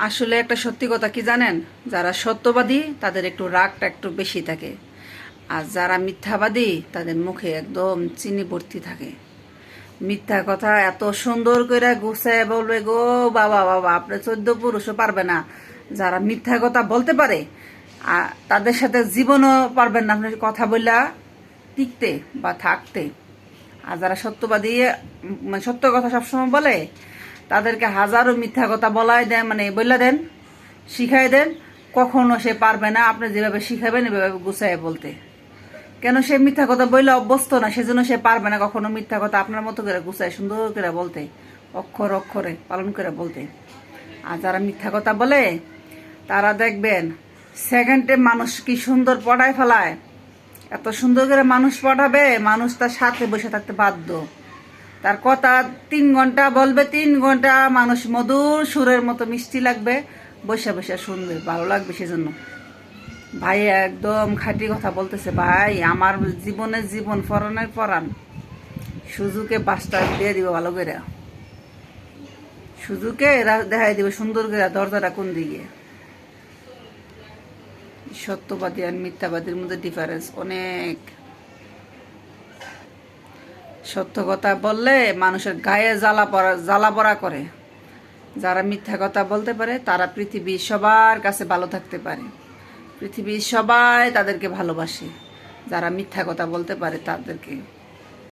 আসলে একটা সত্যি কথা কি জানেন? যারা সত্যবাদী, তাদের একটু রাগটা একটু বেশি থাকে। আর যারা মিথ্যাবাদী, তাদের মুখে একদম চিনি ভর্তি থাকে। মিথ্যা কথা এত সুন্দর করে গুছায় বলবে গো, বাবা বাবা, আপনি চোদ্দ পুরুষও পারবে না। যারা মিথ্যা কথা বলতে পারে, আর তাদের সাথে জীবনও পারবেন না। আপনার কথা বললা টিকতে বা থাকতে। আর যারা সত্যবাদী মানে সত্য কথা সবসময় বলে তাদেরকে হাজারো মিথ্যা কথা বলাই দেন মানে বললা দেন, শিখাই দেন, কখনো সে পারবে না। আপনি যেভাবে শিখাবেন, এভাবে গুছাই বলতে। কেন সে মিথ্যা কথা বললে অভ্যস্ত না? সেজন্য সে পারবে না কখনো মিথ্যা কথা। আপনার মতো করে গুছায়, সুন্দর করে বলতে, অক্ষর অক্ষরে পালন করে বলতে। আর যারা মিথ্যা কথা বলে, তারা দেখবেন সেকেন্ডে মানুষ কি সুন্দর পড়ায় ফেলায়। এত সুন্দর করে মানুষ পড়াবে, মানুষ তার সাথে বসে থাকতে বাধ্য। তার কথা তিন ঘণ্টা বলবে, তিন ঘণ্টা মানুষ মধুর সুরের মতো মিষ্টি লাগবে, বসে বসে শুনবে, ভালো লাগবে সেজন্য। ভাই একদম খাঁটি কথা বলতেছে, ভাই, আমার জীবনের জীবন পরানের পরান সুজুকে পাঁচটা দিয়ে দিব ভালো করে। সুজুকে রা- দেখাই দিবে সুন্দর করে দরজাটা কোন দিকে। সত্যবাদী আর মিথ্যাবাদীর মধ্যে ডিফারেন্স অনেক। সত্য কথা বললে মানুষের গায়ে জ্বালা পড়া জ্বালা পড়া করে। যারা মিথ্যা কথা বলতে পারে, তারা পৃথিবীর সবার কাছে ভালো থাকতে পারে। পৃথিবীর সবাই তাদেরকে ভালোবাসে। যারা মিথ্যা কথা বলতে পারে, তাদেরকে